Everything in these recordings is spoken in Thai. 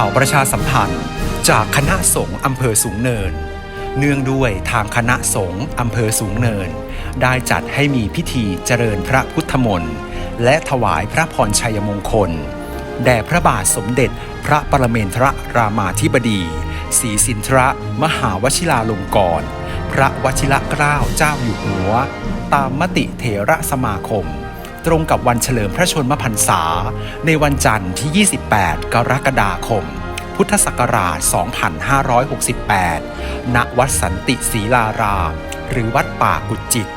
ข่าวประชาสัมพันธ์ จากคณะสงฆ์อำเภอสูงเนิน เนื่องด้วยทางคณะสงฆ์อำเภอสูงเนิน ได้จัดให้มีพิธีเจริญพระพุทธมนต์และถวายพระพรชัยมงคล แด่พระบาทสมเด็จพระปรเมนทรรามาธิบดีศรีสินทรมหาวชิราลงกรณพระวชิระเกล้าเจ้าอยู่หัว ตามมติเถระสมาคม ตรงกับวันเฉลิมพระชนมพรรษา ในวันจันทร์ที่ 28 กรกฎาคม พุทธศักราช 2568 ณ วัดสันติศรีลาราม หรือวัดป่ากุจิก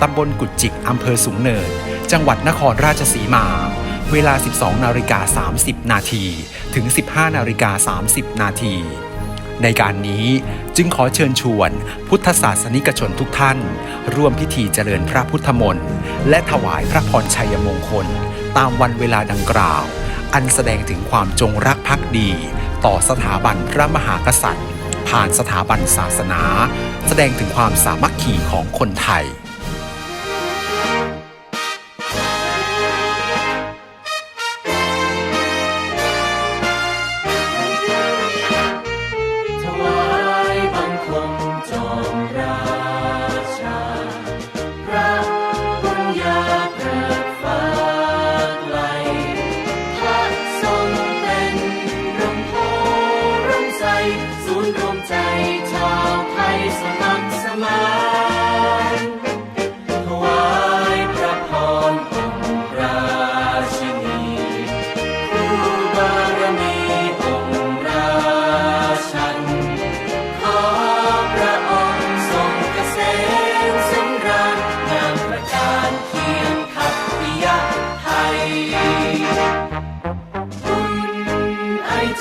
ตำบลกุจิก อำเภอสูงเนิน จังหวัดนครราชสีมา เวลา 12 นาฬิกา 30 นาที ถึง 15 นาฬิกา 30 นาที ในการนี้จึงขอเชิญชวน พุทธศาสนิกชนทุกท่าน ร่วมพิธีเจริญพระพุทธมนต์และถวายพระพรชัยมงคล ตามวันเวลาดังกล่าว อันแสดงถึงความจงรักภักดี ต่อสถาบันพระมหากษัตริย์ ผ่านสถาบันศาสนา แสดงถึงความสามัคคีของคนไทย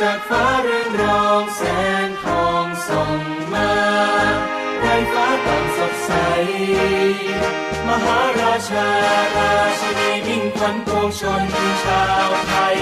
จากฟ้าเรืองรองแสงทองส่องมาไรฟ้าต่างสดใส มหาราชาราชินีมิ่งขวัญปวงชนชาวไทย